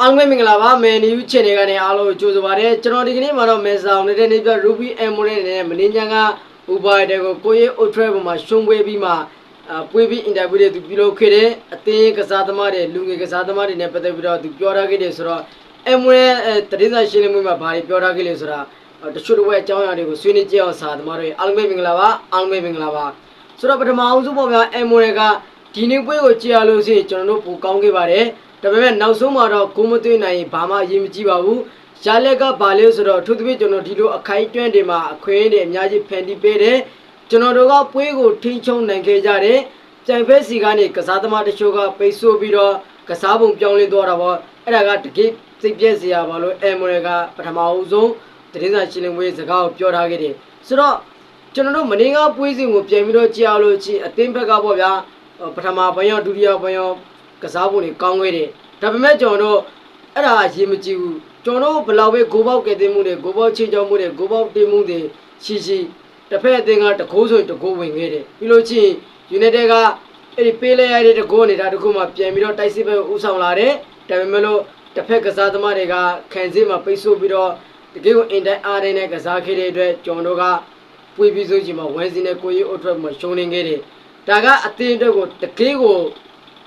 အားလုံးပဲမင်္ဂလာပါမယ်နီယူချန်နယ်ကနေအားလုံးကိုကြိုဆိုပါရစေကျွန်တော်ဒီကနေ့မှာတော့မယ်ဆောင်နေတဲ့နေ့ပြ Ruby Emerald နဲ့မင်းညာက Uber တဲ့ကိုကိုရဲ့ Ultra ပေါ်မှာရှုံးပွဲပြီးမှအာပွေးပြီးအင်တာဗျူးတွေသူပြုလုပ်ခဲ့တယ်အသင်းကစားသမားတွေလူငယ်ကစားသမားတွေနဲ့ပတ်သက်ပြီးတော့သူပြောထားခဲ့တယ်ဆိုတော့ Emerald တရင်စာရှင်းလင်းပွဲမှာဘာတွေပြောထားခဲ့လဲဆိုတာတချို့တစ်ဝက်အကြောင်းအရာတွေကိုဆွေးနွေးကြအောင်စာသမားတွေအားလုံးပဲမင်္ဂလာပါအားလုံးပဲမင်္ဂလာပါဆိုတော့ပထမအောင်ဆုံးပေါ့ဗျာ Emerald ကဒီနေ့ပွဲကိုကြည့်ရလို့ရှိရင်ကျွန်တော်တို့ပူကောင်းခဲ့ပါတယ် ဒါပေမဲ့နောက်ဆုံးမှာတော့ကိုမသွင်းနိုင်ရင်ဘာမှအရေးမကြီးပါဘူးရလက်ကဘာလဲဆိုတော့အထူးသဖြင့်ကျွန်တော်ဒီလိုအခိုင်အတွင်းတွေမှာအခွင့်အရေးတွေအများကြီးဖန်တီးပေးတယ်ကျွန်တော်တို့ကပွဲကိုထိန်းချုပ်နိုင်ခဲ့ကြတယ်ကြိုင်ဖက်စီကနေကစားသမားတချို့ကပိတ်ဆို့ပြီးတော့ကစားပုံပြောင်းလဲသွားတာပေါ့အဲ့ဒါကတကယ်စိတ်ပြည့်စရာပါလို့အမ်မိုရကပထမအဦးဆုံးသတင်းစာရှင်းလင်းပွဲစကားကိုပြောထားခဲ့တယ်ဆိုတော့ကျွန်တော်တို့မင်းကပွဲစဉ်ကိုပြန်ပြီးတော့ကြားရလို့ချင်းအသင်းဘက်ကပေါ့ဗျာပထမပိုင်းရောဒုတိယပိုင်းရော ကစားပုံတွေကောင်းခဲ့တယ်ဒါပေမဲ့ကျွန်တော်တို့အဲ့ဒါရေမကြည့်ဘူးကျွန်တော်တို့ဘယ်လောက်ပဲဂိုးပေါက်ကဲတင်မှုတွေဂိုးပေါက်ချင်းချောင်းမှုတွေဂိုးပေါက်တင်မှုတွေရှိရှိတစ်ဖက်အသင်းကတကိုးဆိုရင်တကိုးဝင်ခဲ့တယ်ပြီးလို့ချင်း United ကအဲ့ဒီပေးလိုက်ရတဲ့တကိုးနေတာတခုမှပြန်ပြီးတော့တိုက်စစ်ပဲဥဆောင်လာတယ်ဒါပေမဲ့လို့တစ်ဖက်ကစားသမားတွေကခံစည်းမှာပိတ်ဆို့ပြီးတော့တကယ်ကိုအင်တိုင်းအားတိုင်းနဲ့ကစားခဲ့တဲ့အတွက်ကျွန်တော်တို့ကပွေပြီးဆိုချင်မှာဝမ်စီနဲ့ကိုရီအိုထွက်မှာရှုံးနေခဲ့တယ်ဒါကအသင်းအတွက်ကိုတကယ်ကို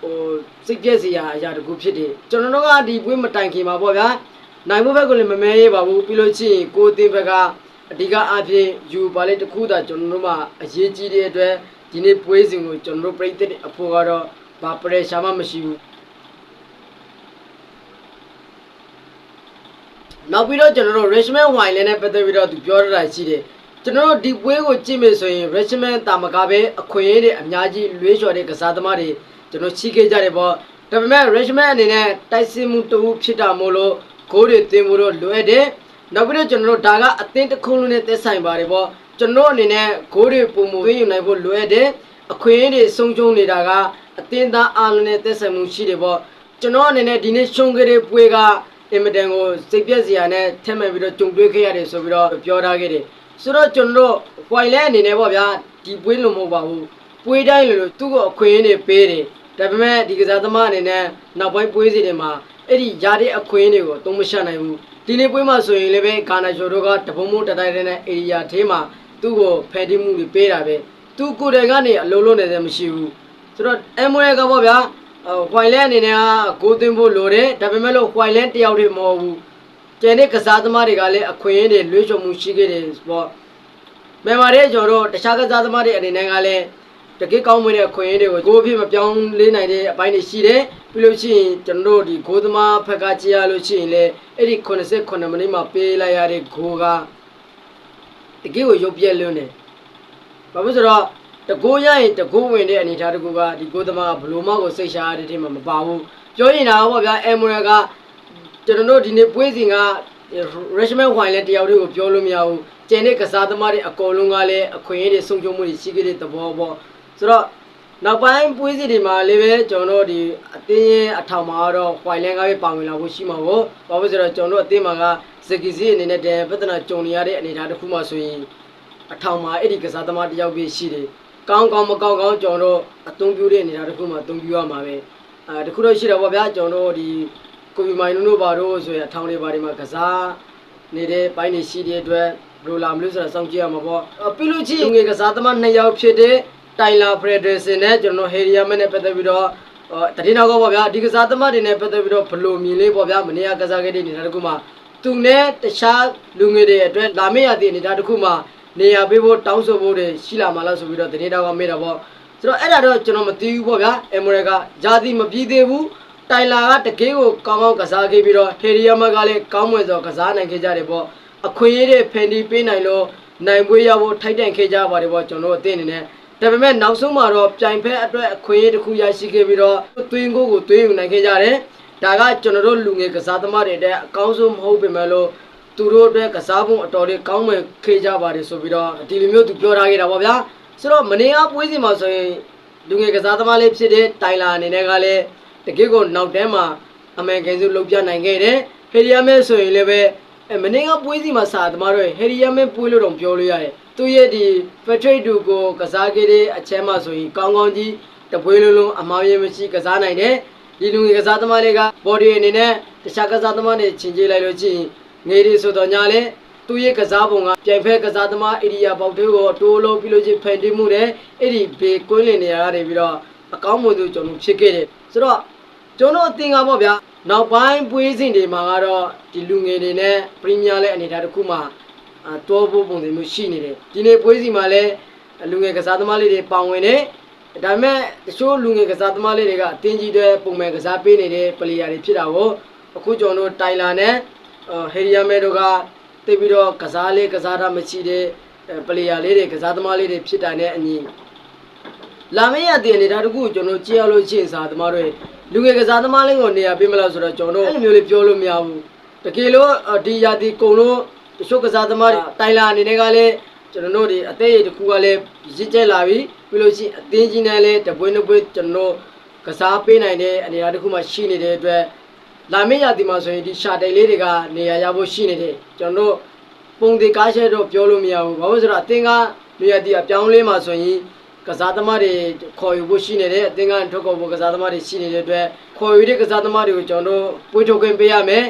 ဟိုစိတ်ပြည့်စရာအရာတခုဖြစ်တယ်ကျွန်တော်တို့ကဒီပွဲမတိုင်ခင်ပါပေါ့ဗျာနိုင်မှုဘက်ကလည်းမမဲရေးပါဘူးပြီးလို့ရှိရင်ကိုအသင်းဘက်ကအဓိကအဖြစ်ယူပါလေတခုသာကျွန်တော်တို့မှအရေးကြီးတဲ့အတွက်ဒီနေ့ပွဲစဉ်ကိုကျွန်တော်တို့ပြည်သက်တဲ့အဖို့ကတော့ဘာပရက်ရှာမှမရှိဘူးနောက်ပြီးတော့ကျွန်တော်တို့ Richmond Wine လည်းနဲ့ပတ်သက်ပြီးတော့သူပြောရတာရှိတယ်ကျွန်တော်တို့ဒီပွဲကိုကြည့်မယ်ဆိုရင် Richmond တာမကပဲအခွင့်အရေးတွေအများကြီးလွေးလျှော်တဲ့ကစားသမားတွေ ကျွန်တော်ချိခဲ့ကြတယ်ပေါ့ဒါပေမဲ့ Richmond အနေနဲ့တိုက်စစ်မှုတူဖြစ်တာမို့လို့ဂိုးတွေတင်ဖို့တော့လွယ်တယ်နောက်ပြီးတော့ကျွန်တော်တို့ဒါကအသင်းတစ်ခုလုံးနဲ့သက်ဆိုင်ပါတယ်ပေါ့ကျွန်တော်အနေနဲ့ဂိုးတွေပုံမှုသွင်းယူနိုင်ဖို့လွယ်တယ်အခွင့်အရေးတွေဆုံးရှုံးနေတာကအသင်းသားအားလုံးနဲ့သက်ဆိုင်မှုရှိတယ်ပေါ့ကျွန်တော်အနေနဲ့ဒီနေ့ရှုံးခဲ့တဲ့ပွဲကအင်မတန်ကိုစိတ်ပြည့်စရာနဲ့ထက်မှန်ပြီးတော့ကြုံတွေ့ခဲ့ရတယ်ဆိုပြီးတော့ပြောထားခဲ့တယ်ဆိုတော့ကျွန်တော်တို့ white လဲအနေနဲ့ပေါ့ဗျာဒီပွဲလုံးမဟုတ်ပါဘူးပွဲတိုင်းလို့လို့သူ့ကိုအခွင့်အရေးတွေပေးတယ် ဒါပေမဲ့ဒီကစားသမားအနေနဲ့နောက်ပိုင်းပွဲစီတွေမှာအဲ့ဒီရတဲ့အခွင့်အရေးတွေကိုသုံးမရှနိုင်ဘူးဒီနေ့ပွဲမှာဆိုရင်လည်းပဲဂါနာချိုတို့ကတပုံမိုးတတိုင်းတဲ့ area ထဲမှာသူ့ကိုဖယ်တီးမှုတွေပေးတာပဲသူကိုယ်တိုင်ကနေအလုံးလုံးနေတယ်မရှိဘူးဆိုတော့အမ်မိုရဲကပေါ့ဗျာဟိုင်လဲအနေနဲ့ကကိုသွင်းဖို့လိုတယ်ဒါပေမဲ့လို့ဟိုင်လဲတယောက်တည်းမဟုတ်ဘူးကျန်တဲ့ကစားသမားတွေကလည်းအခွင့်အရေးတွေလွှဲချော်မှုရှိခဲ့တယ်ပေါ့မြန်မာတွေကျွန်တော်တို့တခြားကစားသမားတွေအနေနဲ့ကလည်း တကယ်ကောင်းမွေးတဲ့အခွင့်အရေးတွေကိုကိုယ်အဖြစ်မပြောင်းလဲနိုင်တဲ့အပိုင်းတွေရှိတယ်ပြီးလို့ရှိရင်ကျွန်တော်တို့ဒီဂိုးသမားဖက်ကကြည့်ရလို့ရှိရင်လည်းအဲ့ဒီ89မိနစ်မှာပေးလိုက်ရတဲ့ဂိုးကတကယ်ကိုရုပ်ပြက်လွန်းတယ်ဘာလို့ဆိုတော့တကိုးရရင်တကိုးဝင်တဲ့အနေအထားတကူကဒီကိုသမားကဘလိုမှကိုစိတ်ရှာရတဲ့ထဲမှာမပါဘူးပြောရင်တော့ဗောဗျာအမ်မိုရကကျွန်တော်တို့ဒီနေ့ပွဲစဉ်က Richmond Wine လည်းတယောက်တည်းကိုပြောလို့မရဘူးကျန်တဲ့ကစားသမားတွေအကုန်လုံးကလည်းအခွင့်အရေးတွေဆုံးရှုံးမှုတွေရှိခဲ့တဲ့သဘောပေါ့ ဆိုတော့နောက်ပိုင်းပွဲစဉ်တွေမှာလည်းပဲကျွန်တော်တို့ဒီအသင်းရဲ့အထောင်မှာတော့ Wine လည်းကပဲပါဝင်လာဖို့ရှိမှာပေါ့ဘာလို့ဆိုတော့ကျွန်တော်တို့အသင်းမှာကစကီစီအနေနဲ့တည်းပြဿနာကြုံနေရတဲ့အနေအထားတစ်ခုမှဆိုရင်အထောင်မှာအဲ့ဒီကစားသမားတစ်ယောက်ပဲရှိတယ်ကောင်းကောင်းမကောင်းကောင်းကျွန်တော်တို့အသုံးပြုတဲ့အနေအထားတစ်ခုမှအသုံးပြုရမှာပဲအဲတခုတော့ရှိတယ်ပေါ့ဗျာကျွန်တော်တို့ဒီကိုဗီမိုင်နုတို့ဘာတို့ဆိုရင်အထောင်တွေဘာတွေမှာကစားနေတဲ့ပိုင်းတွေရှိတဲ့အတွက်ဘယ်လိုလာမလို့ဆိုတာစောင့်ကြည့်ရမှာပေါ့အပြီးလို့ချင်းငွေကစားသမားနှစ်ယောက်ဖြစ်တဲ့ တိုင်လာဖရက်ဒရစင်နဲ့ကျွန်တော်ဟေရီယာမက်နဲ့ပတ်သက်ပြီးတော့တတိနောက်ကပေါ့ဗျာဒီကစားသမားတွေနဲ့ပတ်သက်ပြီးတော့ဘယ်လိုမြင်လေးပေါ့ဗျာမနေ့ကကစားခဲ့တဲ့နေရာတစ်ခုမှာသူနဲ့တခြားလူငယ်တွေအတွက်လာမေ့ရတဲ့အနေအထားတစ်ခုမှာနေရာပေးဖို့တောင်းဆိုဖို့တွေရှိလာမှလားဆိုပြီးတော့တတိနောက်ကမေ့တာပေါ့ဆိုတော့အဲ့ဒါတော့ကျွန်တော်မသိဘူးပေါ့ဗျာအမေရိကဂျာတိမပြီးသေးဘူးတိုင်လာကတကယ်ကိုကောင်းကောင်းကစားခဲ့ပြီးတော့ဟေရီယာမက်ကလည်းကောင်းမွန်စွာကစားနိုင်ခဲ့ကြတယ်ပေါ့အခွင့်အရေးတွေဖန်တီးပေးနိုင်လို့နိုင်ပွဲရဖို့ထိုက်တန်ခဲ့ကြပါတယ်ပေါ့ကျွန်တော်တို့အသင်းအနေနဲ့ ဒါပေမဲ့နောက်ဆုံးမှာတော့ပြိုင်ဖက်အတွက်အခွင့်အရေးတစ်ခုရရှိခဲ့ပြီးတော့သွင်းကိုကိုသွင်းယူနိုင်ခဲ့ကြတယ်ဒါကကျွန်တော်တို့လူငယ်ကစားသမားတွေတဲ့အကောင်းဆုံးမဟုတ်ပေမဲ့လို့သူတို့အတွက်ကစားပုံအတော်လေးကောင်းမှန်ခဲ့ကြပါတယ်ဆိုပြီးတော့ဒီလိုမျိုးသူပြောထားခဲ့တာပေါ့ဗျာဆိုတော့မနေ့ကပွဲစဉ်မှာဆိုရင်လူငယ်ကစားသမားလေးဖြစ်တဲ့တိုင်လာအနေနဲ့ကလည်းတကယ့်ကိုနောက်တန်းမှာအမေကန်စုလုပ်ပြနိုင်ခဲ့တယ်ဟေရီယာမဲဆိုရင်လည်းပဲ အဲမနေ့ကပွဲစီမှာစာသမားတို့ဟေရီယာမဲပွဲလို့တော့ပြောလို့ရတယ်သူရဲ့ဒီဖက်ထရိတ်တူကိုကစားခဲ့တဲ့အချမ်းမှာဆိုရင်ကောင်းကောင်းကြီးတပွဲလုံးလုံးအမောင်ရင်မရှိကစားနိုင်တယ်ဒီလူငယ်ကစားသမားတွေက body အနေနဲ့တတခြားကစားသမားတွေချင်းကျေးလိုက်လို့ရှိရင်ငေးရီဆိုတော့ညာလဲသူရဲ့ကစားပုံကပြိုင်ဖက်ကစားသမားဧရိယာပေါက်တွေကိုတိုးလို့ပြီးလို့ချင်းဖန်တီးမှုနဲ့အဲ့ဒီဘေကွင်းလင်နေရာတွေပြီးတော့အကောင်းမွန်သူကျွန်တော်ဖြစ်ခဲ့တယ်ဆိုတော့ကျွန်တော်အသင်္ကာပေါ့ဗျာ နောက်ပိုင်းပွေးစဉ်တွေမှာကတော့ဒီလူငယ်တွေနဲ့ပရီးမီးယားလိအနေထားတစ်ခုမှာအာတောဖို့ပုံစံမျိုးရှိနေတယ်ဒီနေ့ပွေးစီမှာလည်းလူငယ်ကစားသမားလေးတွေပါဝင်တယ်ဒါပေမဲ့တချို့လူငယ်ကစားသမားလေးတွေကအတင်းကြီးတွေပုံမှန်ကစားပေးနေတဲ့ပလေယာတွေဖြစ်တာကိုအခုကျွန်တော်တို့တိုင်လာနဲ့ဟယ်ရီယာမဲတို့ကတိတ်ပြီးတော့ကစားလေးကစားတာမရှိတဲ့ပလေယာလေးတွေကစားသမားလေးတွေဖြစ်တာနဲ့အညီ လာမရတဲ့အနေဒါတခုကိုကျွန်တော်ကြည့်ရလို့ရှိရင်စားသမားတွေလူငယ်ကစားသမားလေးကိုနေရာပေးမလားဆိုတော့ကျွန်တော်တို့အဲ့လိုမျိုးလေးပြောလို့မရဘူးတကယ်လို့အော်ဒီယာဒီကုံလို့တချို့ကစားသမားတွေတိုင်လာအနေနဲ့ကလည်းကျွန်တော်တို့ဒီအသေးအတခုကလည်းရစ်ကျက်လာပြီပြီးလို့ရှိရင်အသင်းကြီးနဲ့လည်းတပွေးနှစ်ပွေးကျွန်တော်တို့ကစားပေးနိုင်တဲ့အနေအထားတစ်ခုမှရှိနေတဲ့အတွက်လာမင်းရာသီမှာဆိုရင်ဒီရှာတိုင်လေးတွေကနေရာရဖို့ရှိနေတယ်ကျွန်တော်တို့ပုံသေးကားရှဲတော့ပြောလို့မရဘူးဘာလို့လဲဆိုတော့အသင်းကနေရာသီအပြောင်းလဲမှာဆိုရင် ကစားသမားတွေခေါ်ယူဖို့ရှိနေတယ်အသင်းကထုတ်ကုန်ဖို့ကစားသမားတွေရှိနေတဲ့အတွက်ခေါ်ယူတဲ့ကစားသမားတွေကိုကျွန်တော်တို့ပွေးထုတ်ခွင့်ပေးရမယ်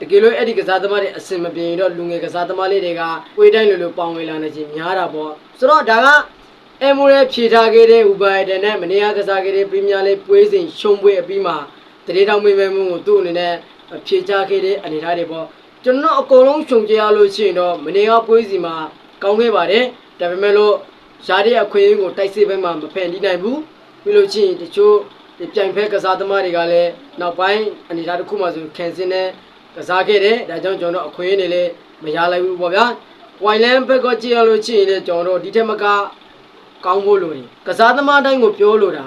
တကယ်လို့အဲ့ဒီကစားသမားတွေအစင်မပြေရင်တော့လူငယ်ကစားသမားလေးတွေကကိုယ်တိုင်းလိုလိုပေါင်ဝင်လာနေခြင်းများတာပေါ့ဆိုတော့ဒါကအမ်မိုရဲဖြေထားခဲ့တဲ့ဥပါယတန်နဲ့မနေရကစားခဲ့တဲ့ပရီးမီးယားလိပွဲစဉ်ရှုံးပွဲအပြီးမှာတရေတောင်မေမဲမှုကိုသူ့အနေနဲ့ဖြေချခဲ့တဲ့အနေအထားတွေပေါ့ကျွန်တော်အကုန်လုံးရှုံကြရလို့ရှိရင်တော့မနေရပွဲစီမှာကောင်းခဲ့ပါတယ်ဒါပေမဲ့လို့ ရှားတဲ့အခွင့်အရေးကိုတိုက်စစ်ဘက်မှာမဖန်တီးနိုင်ဘူးပြီးလို့ရှိရင်တချို့ဒီပြိုင်ဖက်ကစားသမားတွေကလည်းနောက်ပိုင်းအနေအထားတစ်ခုမှဆိုကန်စင်နဲ့ကစားခဲ့တယ်ဒါကြောင့်ကျွန်တော်တို့အခွင့်အရေးတွေလည်းမရလိုက်ဘူးပေါ့ဗျာဝိုင်လန်ဘက်ကကြည့်ရလို့ရှိရင်လည်းကျွန်တော်တို့ဒီထက်မကကောင်းဖို့လိုတယ်ကစားသမားတိုင်းကိုပြောလို့တာ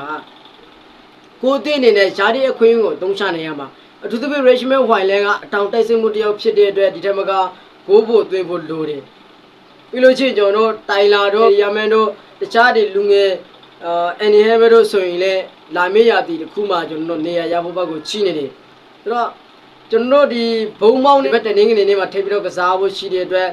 ကိုအသင်းအနေနဲ့ရှားတဲ့အခွင့်အရေးကိုအသုံးချနိုင်ရမှာအထူးသဖြင့် Richmond Wildland ကအတောင်တိုက်စစ်မှုတစ်ယောက်ဖြစ်တဲ့အတွက်ဒီထက်မကဂိုးဖို့သွင်းဖို့လိုတယ် ပြီးလို့ရှိရင်ကျွန်တော်တို့တိုင်လာတို့ရမန်တို့တခြားဒီလူငယ်အာအန်နီဟဲဘတို့ဆိုရင်လည်းလာမေးရသည်တစ်ခုမှကျွန်တော်တို့နေရာရဖို့ဘက်ကိုချိနေတယ်ဆိုတော့ကျွန်တော်တို့ဒီဘုံမောင်းတွေဘက်တနင်္ဂနွေနေ့မှာထိပ်ပြီးတော့ကစားဖို့ရှိတဲ့အတွက်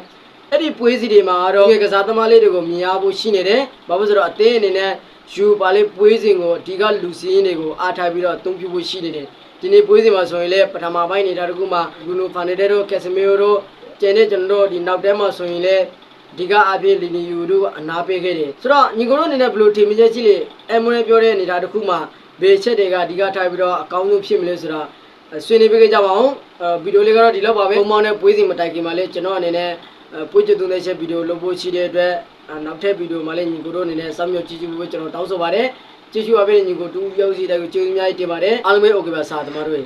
အဲ့ဒီပွဲစီတွေမှာတော့ဒီကစားသမားလေးတွေကိုမြင်ရဖို့ရှိနေတယ်။ဘာလို့လဲဆိုတော့အသင်းအနေနဲ့ယူပါလေးပွဲစဉ်ကိုအဓိကလူစည်းတွေကိုအားထားပြီးတော့အသုံးပြုဖို့ရှိနေတယ်။ဒီနေ့ပွဲစဉ်မှာဆိုရင်လည်းပထမပိုင်းနေတာတကူမှာဘရူနိုဖာနေတဲတို့ကက်စမီယိုတို့ကျန်တဲ့ကျွန်တော်တို့ဒီနောက်တဲမှာဆိုရင်လည်း ဒီကအပြည့်လီလီယူတို့အနာပေးခဲ့တယ်ဆိုတော့ညီကိုတို့အနေနဲ့ဘယ်လိုထင်မြင်ချက်ရှိလဲအမ်မိုနဲ့ပြောတဲ့နေတာတစ်ခုမှဘေချက်တွေကဒီကထားပြီးတော့အကောင်းဆုံးဖြစ်မလဲဆိုတော့ဆွေးနွေးပေးကြပါအောင်ဗီဒီယိုလေးကတော့ဒီလောက်ပါပဲဘုံမောင်းနဲ့ပွေးစီမတိုက်ခင်မှာလဲကျွန်တော်အနေနဲ့ပွေးချသူနဲ့ချက်ဗီဒီယိုလုပ်ဖို့ရှိတဲ့အတွက်နောက်ထပ်ဗီဒီယိုမှာလဲညီကိုတို့အနေနဲ့စောင့်မျှော်ကြည့်ကြည့်ဖို့ကျွန်တော်တောင်းဆိုပါတယ်ကြည့်ရှုပါပေးတဲ့ညီကိုတူယောက်စီတိုက်ကိုကျေးဇူးများတင်ပါတယ်အားလုံးပဲ okay ပါစာသမားတို့